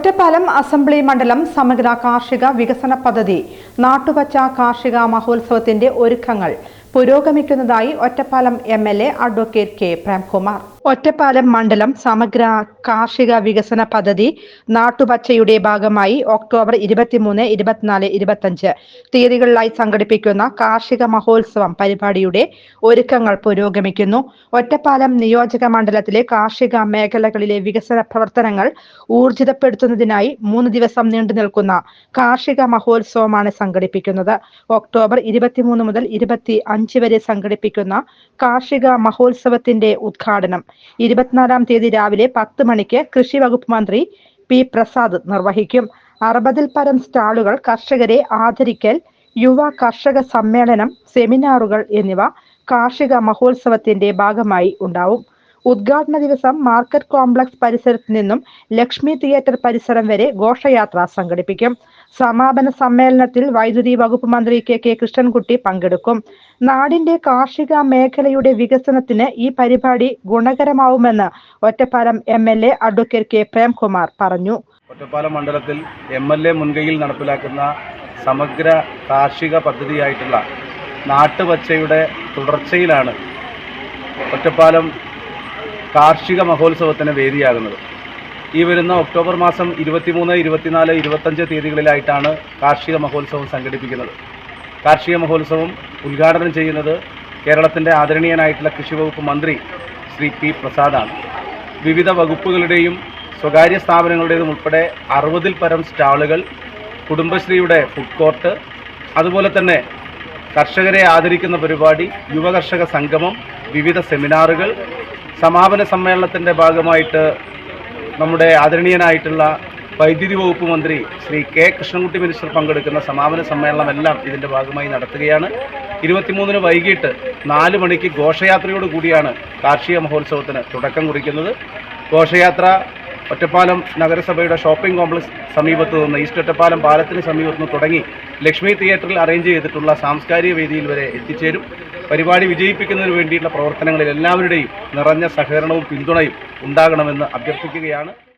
Ottapalam assembly മണ്ഡലം സമഗ്ര കാർഷിക വികസന പദ്ധതി നാട്ടുപച്ച കാർഷിക മഹോത്സവത്തിന്റെ ഒരുക്കങ്ങൾ പുരോഗമിക്കുന്നതായി Ottapalam M L A advocate K Premkumar. Ottapalam മണ്ഡലം സമഗ്ര കാർഷിക വികസന പദ്ധതി നാട്ടുപച്ചയുടെ ഭാഗമായി ഒക്ടോബർ ഇരുപത്തിമൂന്ന് ഇരുപത്തിനാല് ഇരുപത്തഞ്ച് തീയതികളിലായി സംഘടിപ്പിക്കുന്ന കാർഷിക മഹോത്സവം പരിപാടിയുടെ ഒരുക്കങ്ങൾ പുരോഗമിക്കുന്നു. ഒറ്റപ്പാലം നിയോജക മണ്ഡലത്തിലെ കാർഷിക മേഖലകളിലെ വികസന പ്രവർത്തനങ്ങൾ ഊർജിതപ്പെടുത്തുന്നതിനായി മൂന്ന് ദിവസം നീണ്ടു നിൽക്കുന്ന കാർഷിക മഹോത്സവമാണ് സംഘടിപ്പിക്കുന്നത്. ഒക്ടോബർ ഇരുപത്തിമൂന്ന് മുതൽ ഇരുപത്തി അഞ്ച് വരെ സംഘടിപ്പിക്കുന്ന കാർഷിക മഹോത്സവത്തിന്റെ ഉദ്ഘാടനം ഇരുപത്തിനാലാം തീയതി രാവിലെ പത്ത് മണിക്ക് കൃഷി വകുപ്പ് മന്ത്രി പി പ്രസാദ് നിർവഹിക്കും. അറുപതിൽ പരം സ്റ്റാളുകൾ കർഷകരെ ആദരിക്കൽ യുവ കർഷക സമ്മേളനം സെമിനാറുകൾ എന്നിവ കാർഷിക മഹോത്സവത്തിന്റെ ഭാഗമായി ഉണ്ടാവും. ഉദ്ഘാടന ദിവസം മാർക്കറ്റ് കോംപ്ലക്സ് പരിസരത്ത് നിന്നും ലക്ഷ്മി തിയേറ്റർ പരിസരം വരെ ഘോഷയാത്ര സംഘടിപ്പിക്കും. സമാപന സമ്മേളനത്തിൽ വൈദ്യുതി വകുപ്പ് മന്ത്രി കെ കെ കൃഷ്ണൻകുട്ടി പങ്കെടുക്കും. നാടിന്റെ കാർഷിക മേഖലയുടെ വികസനത്തിന് ഈ പരിപാടി ഗുണകരമാവുമെന്ന് Ottapalam M L A advocate K Premkumar പറഞ്ഞു. ഒറ്റപ്പാലം മണ്ഡലത്തിൽ എം എൽ എ മുൻകൈയിൽ നടപ്പിലാക്കുന്ന സമഗ്ര കാർഷിക പദ്ധതിയായിട്ടുള്ള നാട്ടുപച്ചയുടെ തുടർച്ചയിലാണ് ഒറ്റപ്പാലം കാർഷിക മഹോത്സവത്തിന് വേദിയാകുന്നത്. ഈ വരുന്ന ഒക്ടോബർ മാസം ഇരുപത്തിമൂന്ന് ഇരുപത്തിനാല് ഇരുപത്തഞ്ച് തീയതികളിലായിട്ടാണ് കാർഷിക മഹോത്സവം സംഘടിപ്പിക്കുന്നത്. കാർഷിക മഹോത്സവം ഉദ്ഘാടനം ചെയ്യുന്നത് കേരളത്തിന്റെ ആദരണീയനായിട്ടുള്ള കൃഷി വകുപ്പ് മന്ത്രി ശ്രീ പി പ്രസാദാണ്. വിവിധ വകുപ്പുകളുടെയും സ്വകാര്യ സ്ഥാപനങ്ങളുടേതും ഉൾപ്പെടെ അറുപതിൽ പരം സ്റ്റാളുകൾ കുടുംബശ്രീയുടെ ഫുഡ് കോർട്ട് അതുപോലെ തന്നെ കർഷകരെ ആദരിക്കുന്ന പരിപാടി യുവകർഷക സംഗമം വിവിധ സെമിനാറുകൾ സമാപന സമ്മേളനത്തിന്റെ ഭാഗമായിട്ട് നമ്മുടെ ആദരണീയനായിട്ടുള്ള വൈദ്യുതി വകുപ്പ് മന്ത്രി ശ്രീ കെ കൃഷ്ണൻകുട്ടി മിനിസ്റ്റർ പങ്കെടുക്കുന്ന സമാപന സമ്മേളനമെല്ലാം ഇതിന്റെ ഭാഗമായി നടത്തുകയാണ്. ഇരുപത്തിമൂന്നിന് വൈകിട്ട് നാല് മണിക്ക് ഘോഷയാത്രയോട് കൂടിയാണ് കാർഷിക മഹോത്സവത്തിന് തുടക്കം കുറിക്കുന്നത്. ഘോഷയാത്ര ഒറ്റപ്പാലം നഗരസഭയുടെ ഷോപ്പിംഗ് കോംപ്ലക്സ് സമീപത്തു നിന്ന് ഈസ്റ്റ് ഒറ്റപ്പാലം പാലത്തിന് സമീപത്തു നിന്ന് തുടങ്ങി ലക്ഷ്മി തിയേറ്ററിൽ അറേഞ്ച് ചെയ്തിട്ടുള്ള സാംസ്കാരിക വേദിയിൽ വരെ എത്തിച്ചേരും. പരിപാടി വിജയിപ്പിക്കുന്നതിന് വേണ്ടിയിട്ടുള്ള പ്രവർത്തനങ്ങളിൽ എല്ലാവരുടെയും നിറഞ്ഞ സഹകരണവും പിന്തുണയും ഉണ്ടാകണമെന്ന് അഭ്യർത്ഥിക്കുകയാണ്.